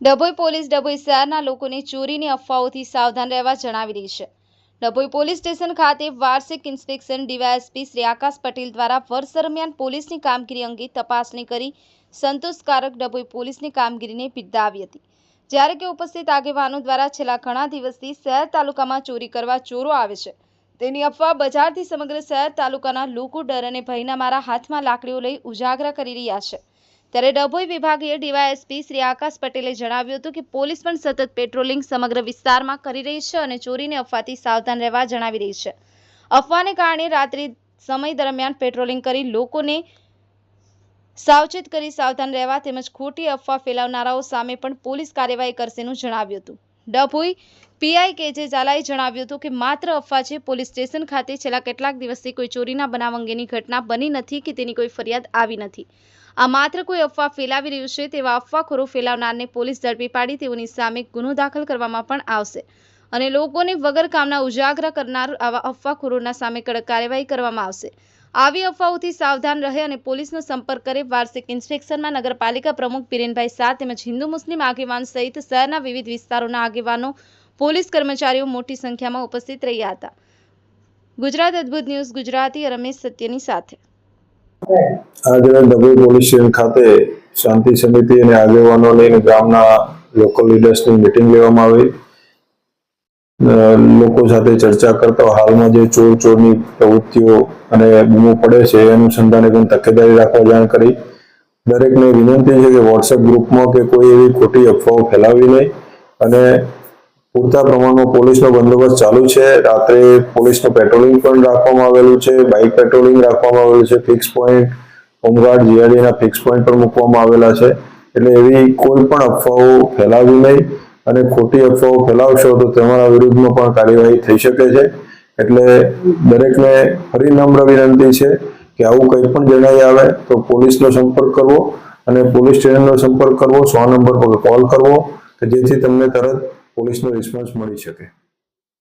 Dabhoi police Dabhoi શહેરના લોકોને ચોરીની અફવાઓથી સાવધાન રહેવા જણાવી રહી છે. ડભોઈ પોલીસ સ્ટેશન ખાતે વાર્ષિક ઇન્સ્પેક્શન ડીવાયએસપી શ્રી આકાશ પટેલ દ્વારા વર્ષ દરમિયાન પોલીસની કામગીરી અંગે તપાસણી કરી સંતોષકારક ડભોઈ પોલીસની કામગીરીને બિરદાવી હતી. જ્યારે કે ઉપસ્થિત આગેવાનો દ્વારા છેલ્લા ઘણા દિવસથી શહેર તાલુકામાં ચોરી કરવા ચોરો આવે છે. તેની અફવા બજારથી સમગ્ર શહેર તાલુકાના લોકો ડર અને ભયના મારા હાથમાં લાકડીઓ લઈ ઉજાગરા કરી રહ્યા છે. ત્યારે ડભોઈ વિભાગીય ડીવાયએસપી શ્રી આકાશ પટેલે જણાવ્યું હતું કે પોલીસ પણ સતત પેટ્રોલિંગ સમગ્ર વિસ્તારમાં કરી રહી છે અને ચોરીને અફવાથી સાવધાન રહેવા જણાવી રહી છે. અફવાને કારણે રાત્રિ સમય દરમિયાન પેટ્રોલિંગ કરી લોકોને સાવચેત કરી સાવધાન રહેવા તેમજ ખોટી અફવા ફેલાવનારાઓ સામે પણ પોલીસ કાર્યવાહી કરશેનું જણાવ્યું હતું. ડભોઈ પીઆઈ કે જે ઝાલાએ જણાવ્યું હતું કે માત્ર અફવા છે, પોલીસ સ્ટેશન ખાતે છેલ્લા કેટલાક દિવસથી કોઈ ચોરીના બનાવ અંગેની ઘટના બની નથી કે તેની કોઈ ફરિયાદ આવી નથી. આ માત્ર કોઈ અફવા ફેલાવી રહ્યું છે તેવા અફવાખોરો ફેલાવનારને પોલીસ ઝડપી પાડી તેઓની સામે ગુનો દાખલ કરવામાં પણ આવશે અને લોકોને વગર કામના ઉજાગરા કરનાર આવા અફવાખોરોના સામે કડક કાર્યવાહી કરવામાં આવશે. આવી અફવાઓથી સાવધાન રહે અને પોલીસનો સંપર્ક કરે વાર્ષિક ઇન્સ્પેક્શનમાં નગરપાલિકા પ્રમુખ બિરેનભાઈ શાહ તેમજ હિન્દુ મુસ્લિમ આગેવાન સહિત શહેરના વિવિધ વિસ્તારોના આગેવાનો પોલીસ કર્મચારીઓ મોટી સંખ્યામાં ઉપસ્થિત રહ્યા હતા. ગુજરાત અદ્ભુત ન્યૂઝ, ગુજરાતી રમેશ સત્યની સાથે. આજે ડભોઈ પોલીસ સ્ટેશન ખાતે શાંતિ સમિતિ અને આગેવાનોની ગામના લોકલ લીડર્સની મિટિંગ લેવામાં આવી. લોકો સાથે ચર્ચા કરતા હાલમાં જે ચોર ચોરની પ્રવૃત્તિઓ અને બૂમો પડે છે, એ અનુસંધાને પણ તકેદારી રાખવા જાણ કરી. દરેકને વિનંતી છે કે વોટ્સએપ ગ્રુપમાં કે કોઈ એવી ખોટી અફવાઓ ફેલાવી નહીં અને પૂરતા પ્રમાણમાં પોલીસનો બંદોબસ્ત ચાલુ છે. રાત્રે પોલીસનું પેટ્રોલિંગ પણ રાખવામાં આવેલું છે. બાઇક પેટ્રોલિંગ રાખવામાં આવેલું છે. ફિક્સ પોઈન્ટ, હોમગાર્ડ, જીઆરડીના ફિક્સ પોઈન્ટ પણ મૂકવામાં આવેલા છે. એટલે એવી કોઈ પણ અફવાઓ ફેલાવી નહીં અને ખોટી અફવાઓ ફેલાવશો તો તમારા વિરુદ્ધમાં પણ કાર્યવાહી થઈ શકે છે. એટલે દરેકને ફરી નમ્ર વિનંતી છે કે આવું કંઈ પણ જણાઈ આવે તો પોલીસનો સંપર્ક કરવો અને પોલીસ સ્ટેશનનો સંપર્ક કરવો. સો નંબર પર કોલ કરવો કે જેથી તમને તરત પોલીસનો રિસ્પોન્સ મળી શકે.